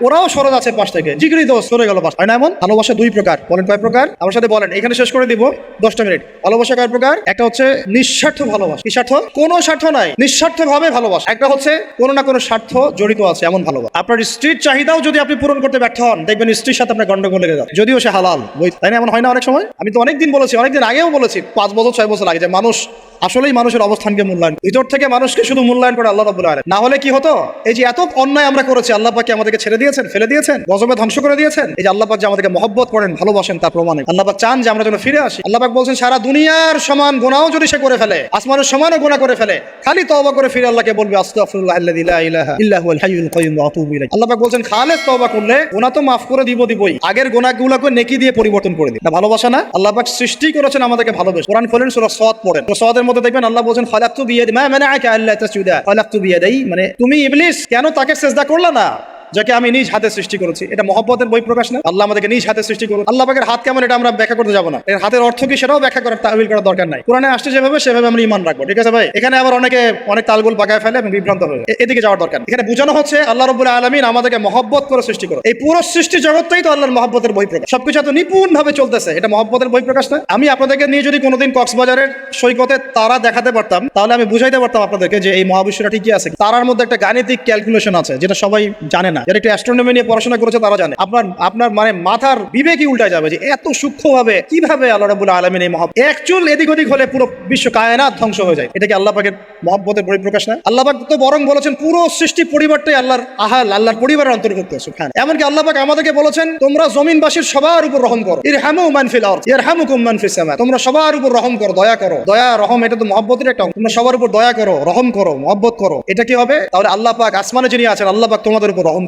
ওরাও সরে যাচ্ছে পাশ থেকে। জিগরি দোষ, সরে গেল পাশ। হয় না এমন? ভালোবাসা দুই প্রকার। বলেন কয় প্রকার? আমার সাথে বলেন। এখানে শেষ করে দিব। দশটা মিনিট। ভালোবাসা কয় প্রকার? একটা হচ্ছে নিঃস্বার্থ ভালোবাসা। কি স্বার্থ? কোনো স্বার্থ নাই। নিঃস্বার্থ ভাবে ভালোবাসা। একটা হচ্ছে কোনো না কোনো স্বার্থ জড়িত আছে, এমন ভালোবাসা। আপনার স্ত্রীর চাহিদাও যদি আপনি পূরণ করতে ব্যর্থ হন, দেখবেন স্ত্রীর সাথে আপনার গন্ডগোল লেগে যাবে। যদিও সে হালাল তাই না? এমন হয় না অনেক সময়? আমি তো অনেকদিন বলেছি, অনেকদিন আগেও বলেছি, পাঁচ বছর, ছয় বছর আগে যে মানুষ আসলেই মানুষের অবস্থানকে মূল্যায়ন ভিতর থেকে মানুষকে শুধু মূল্যায়ন করে আল্লাহ রব্বুল আলামিন। না হলে কি হতো? এই যে এত অন্যায় আমরা করেছি, আল্লাহ পাক আমাদেরকে ছেড়ে দিয়েছেন, ফেলে দিয়েছেন, গজবে ধ্বংস করে দিয়েছেন। এই যে আল্লাহ পাক যে আমাদেরকে মহব্বত করেন, ভালোবাসেন, তার প্রমাণে। আল্লাহ পাক চান যে আমরা যেন ফিরে আসি। আল্লাহ পাক বলছেন, সারা দুনিয়ার সমান গুনাহও যদি সে করে ফেলে, আসমানের সমানও গুনাহ করে ফেলে, খালি তওবা করে ফিরে আল্লাহকে বলবে আল্লাহ পাক বলছেন, খালেস তওবা করলে গুনাহ তো মাফ করে দিব দিবই। আগের গুনাহগুলোকে নেকি দিয়ে পরিবর্তন করে দিই ভালোবাসা না? আল্লাহ পাক সৃষ্টি করেছেন আমাদেরকে ভালোবেসে। কোরআন খোলেন, সূরা সাদ পড়েন। সাদের মধ্যে দেখবেন আল্লাহ বলছেন, খালাকতু বিয়াদি মা মানাআকা আল্লা তাসজুদা। খালাকতু বিয়াদাই মানে তুমি ইবলিস, কেন তাকে সেজদা করলা না? যাকে আমি নিজ হাতে সৃষ্টি করেছি। এটা মহব্বতের বই প্রকাশ না। আল্লাহ আমাদেরকে নিজ হাতে সৃষ্টি করুন। আল্লাহ পাকের হাত কেমন, এটা আমরা ব্যাখ্যা করতে যাব না। এর হাতের অর্থ কি সেটাও ব্যাখ্যা করার তাহবিল করার দরকার নাই। কোরআনে আসছে যেভাবে, সেভাবে আমরা ইমান রাখব, ঠিক আছে ভাই? এখানে আবার অনেকে অনেক তালগুল পাকায় ফেলে এবং বিভ্রান্ত হয়ে এদিকে যাওয়ার দরকার এখানে বোঝানো হচ্ছে, আল্লাহ রবুল্লাহ আলমিন আমাদেরকে মহব্বত করে সৃষ্টি করে। এই পুরো সৃষ্টি জগৎটাই তো আল্লাহর মহব্বতের বই প্রকাশ। সবকিছু এত নিপুণ ভাবে চলতেছে, এটা মহব্বতের বই প্রকাশ না। আমি আপনাদেরকে নিয়ে যদি কোনোদিন কক্সবাজারের সৈকতে তারা দেখাতে পারতাম, তাহলে আমি বুঝাইতে পারতাম আপনাদেরকে যে এই মহাবিশ্বটা ঠিকই আছে। তারার মধ্যে একটা গাণিতিক ক্যালকুলেশন আছে, যেটা সবাই জানে না। যারা একটু অ্যাস্ট্রোনমি নিয়ে পড়াশোনা করেছে তারা জানে। আপনার আপনার মানে মাথার বিবেকই উল্টা যাবে যে এত সূক্ষ্মভাবে কীভাবে আল্লাহ রাবুল আলমিন এই মহব্বত এক চুল এদিক ওদিক হলে পুরো বিশ্ব কায়নাত ধ্বংস হয়ে যায়। এটা কি আল্লাহ পাকের মহব্বতের পরিপ্রকাশ না? আল্লাহ পাক তো বরং বলেছেন, পুরো সৃষ্টি পরিবারটাই আল্লাহর আহাল আল্লাহর পরিবারের অন্তর্ভুক্ত সুবহান এমনকি আল্লাহ পাক আমাদেরকে বলেছেন, তোমরা জমিনবাসীর সবার উপর রহম করো। এর হ্যামু মানফিল আরদ এর হ্যামুকুম মানফিস সামা তোমরা সবার উপর রহম করো, দয়া করো। দয়া, রহম, এটা তো মহব্বতের একটা তোমরা সবার উপর দয়া করো, রহম করো, মহব্বত করো। এটা কি হবে? তাহলে আল্লাহ পাক আসমানে যিনি আছেন, আল্লাহ পাক তোমাদের উপর রহম